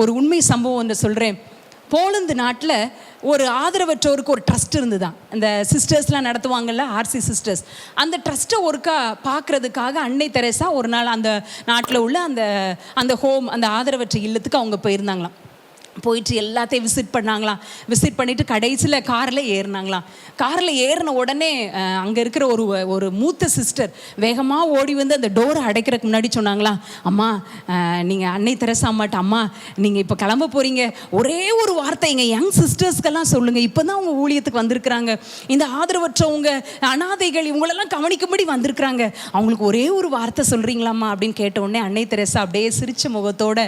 ஒரு உண்மை சம்பவம் ஒன்று சொல்கிறேன் போலந்து நாட்டில் ஒரு ஆதரவற்றோருக்கு ஒரு ட்ரஸ்ட் இருந்துதான். அந்த சிஸ்டர்ஸ்லாம் நடத்துவாங்கல்ல ஆர்சி சிஸ்டர்ஸ் அந்த ட்ரஸ்ட்டை ஒருக்கா பார்க்குறதுக்காக அன்னை தெரேசா ஒரு நாள் அந்த நாட்டில் உள்ள அந்த அந்த ஹோம் அந்த ஆதரவற்ற இல்லத்துக்கு அவங்க போயிருந்தாங்களாம். போயிட்டு எல்லாத்தையும் விசிட் பண்ணாங்களாம். விசிட் பண்ணிட்டு கடைசியில் காரில் ஏறினாங்களாம். காரில் ஏறின உடனே அங்கே இருக்கிற ஒரு ஒரு மூத்த சிஸ்டர் வேகமாக ஓடி வந்து அந்த டோரை அடைக்கிறதுக்கு முன்னாடி சொன்னாங்களாம். அம்மா நீங்கள் அன்னை தெரசா மாட்ட அம்மா நீங்கள் இப்போ கிளம்ப போகிறீங்க ஒரே ஒரு வார்த்தை எங்கள் யங் சிஸ்டர்ஸ்க்கெல்லாம் சொல்லுங்கள் இப்போ தான் அவங்க ஊழியத்துக்கு வந்திருக்கிறாங்க. இந்த ஆதரவற்றவங்க அனாதைகள் இவங்களெல்லாம் கவனிக்கும்படி வந்திருக்கிறாங்க. அவங்களுக்கு ஒரே ஒரு வார்த்தை சொல்கிறீங்களாம்மா அப்படின்னு கேட்ட உடனே அன்னை தெரசா அப்படியே சிரிச்ச முகத்தோட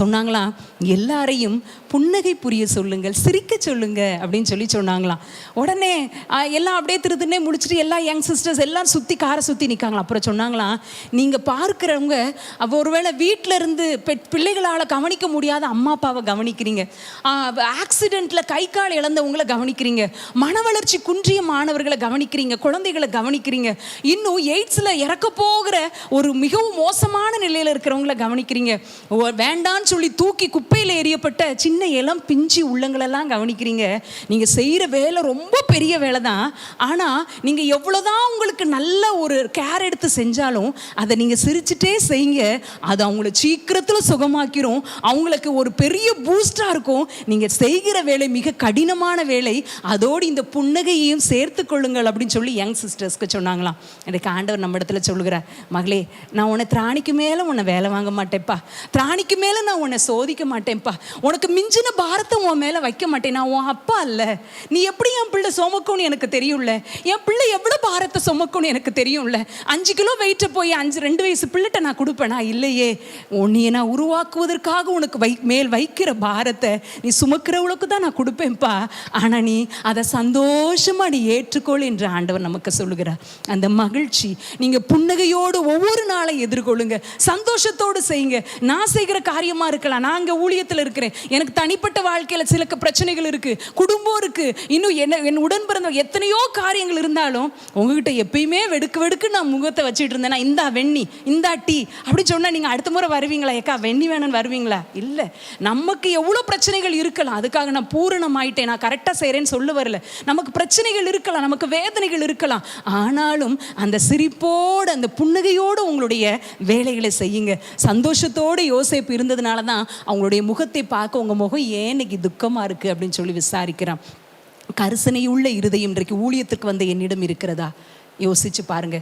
சொன்னாங்களாம். எல்லாரையும் புன்னகை புரிய சொல்லுங்கள் சிரிக்க சொல்லுங்க அப்படின்னு சொல்லி சொன்னாங்களாம். உடனே எல்லாம் அப்படியே திருத்துனே முடிச்சுட்டு எல்லா யங் சிஸ்டர்ஸ் எல்லாம் சுற்றி காரை சுற்றி நிற்காங்களாம் அப்புறம் சொன்னாங்களாம் நீங்கள் பார்க்குறவங்க அப்போ ஒருவேளை வீட்டில் இருந்து பெ- பிள்ளைகளால் கவனிக்க முடியாத அம்மா அப்பாவை கவனிக்கிறீங்க. ஆக்சிடெண்ட்டில் கை கால் இழந்தவங்களை கவனிக்கிறீங்க. மன வளர்ச்சி குன்றிய மாணவர்களை கவனிக்கிறீங்க குழந்தைகளை கவனிக்கிறீங்க. இன்னும் எய்ட்ஸில் இறக்க போகிற ஒரு மிகவும் மோசமான நிலையில் இருக்கிறவங்கள கவனிக்கிறீங்க. வேண்டான்னு சொல்லி தூக்கி குப்பையில் எறியப்பட்ட சின்ன இளம் பிஞ்சு உள்ளங்களெல்லாம் கவனிக்கிறீங்க. நீங்கள் செய்கிற வேலை ரொம்ப பெரிய வேலை தான் ஆனால் நீங்கள் எவ்வளோதான் உங்களுக்கு நல்ல ஒரு கேர் எடுத்து செஞ்சாலும் அதை நீங்கள் சிரிச்சுட்டே செய்யுங்க. அது அவங்கள சீக்கிரத்தில் சுகமாக்கிரும். அவங்களுக்கு ஒரு பெரிய பூஸ்டாக இருக்கும். நீங்கள் செய்கிற வேலை மிக கடினமான வேலை. அதோடு இந்த புன்னகையையும் சேர்த்து கொள்ளுங்கள் அப்படின்னு சொல்லி யங் சிஸ்டர்ஸ்க்கு சொன்னாங்களாம். எனக்கு ஆண்டவர் நம்ம இடத்துல சொல்லுகிறார் மகளே நான் உன்னை திராணிக்கு மேலே உன்னை வேலை வாங்க மாட்டேன்ப்பா. திராணிக்கு மேலே நான் உன்னை சோதிக்க மாட்டேன்ப்பா. உனக்கு மிஞ்சின பாரத்தை உன் மேலே வைக்க மாட்டேன். நான் உன் அப்பா இல்லை நீ எப்படி என் பிள்ளை சுமக்கும்னு எனக்கு தெரியும்ல? என் பிள்ளை எவ்வளோ பாரத்தை சுமக்கும்னு எனக்கு தெரியும்? தெரியும்ல. அஞ்சு கிலோ வெயிட்டை போய் அஞ்சு ரெண்டு வயசு பிள்ளைகிட்ட நான் கொடுப்பேனா? இல்லையே. உன்னைய நான் உருவாக்குவதற்காக உனக்கு வை மேல் வைக்கிற பாரத்தை நீ சுமக்கிறவளுக்கு தான் நான் கொடுப்பேன்ப்பா. ஆனால் நீ அதை சந்தோஷமா நீ ஏற்றுக்கொள் என்று ஆண்டவர் நமக்கு சொல்லுகிறார். அந்த மகிழ்ச்சி நீங்க புன்னகையோடு ஒவ்வொரு நாளை எதிர்கொள்ளுங்க. சந்தோஷத்தோடு செய்யுங்க. நான் செய்கிற காரியமா இருக்கலாம். நான் அங்கே ஊழியத்தில் இருக்கிறேன். எனக்கு தனிப்பட்ட வாழ்க்கையில் சில பிரச்சனைகள் இருக்கு. குடும்பம் இருக்கு. இன்னும் என்ன என் உடன் பிறந்த எத்தனையோ காரியங்கள் இருந்தாலும் உங்ககிட்ட எப்பயுமே வெடுக்க வெடுக்கு நான் முகத்தை வச்சுட்டு இருந்தேன்னா இந்தா வெண்ணி இந்தா டீ. அப்படி சொன்னா நீங்க அடுத்த முறை வருவீங்களா? ஏக்கா வெண்ணி வேணும்னு வருவீங்களா? இல்லை. நமக்கு எவ்வளோ பிரச்சனைகள் இருக்கலாம். அதுக்காக நான் பூரணம் ஆயிட்டேன் நான் கரெக்டாக செய்கிறேன்னு சொல்ல வரல. நமக்கு பிரச்சனைகள் இருக்கலாம். நமக்கு வேதனைகள் இருக்கலாம். ஆனாலும் அந்த சிரிப்போடு அந்த புன்னகையோடு உங்களுடைய வேலைகளை செய்யுங்க. சந்தோஷத்தோடு யோசிப்பு இருந்ததுனால தான் அவங்களுடைய முகத்தை பார்க்க உங்கள் முகம் ஏன் இன்னைக்கு துக்கமாக இருக்குது அப்படின்னு சொல்லி விசாரிக்கிறான். கரிசனையுள்ள இருதயம் இன்றைக்கு ஊழியத்துக்கு வந்த என்னிடம் இருக்கிறதா? யோசிச்சு பாருங்க.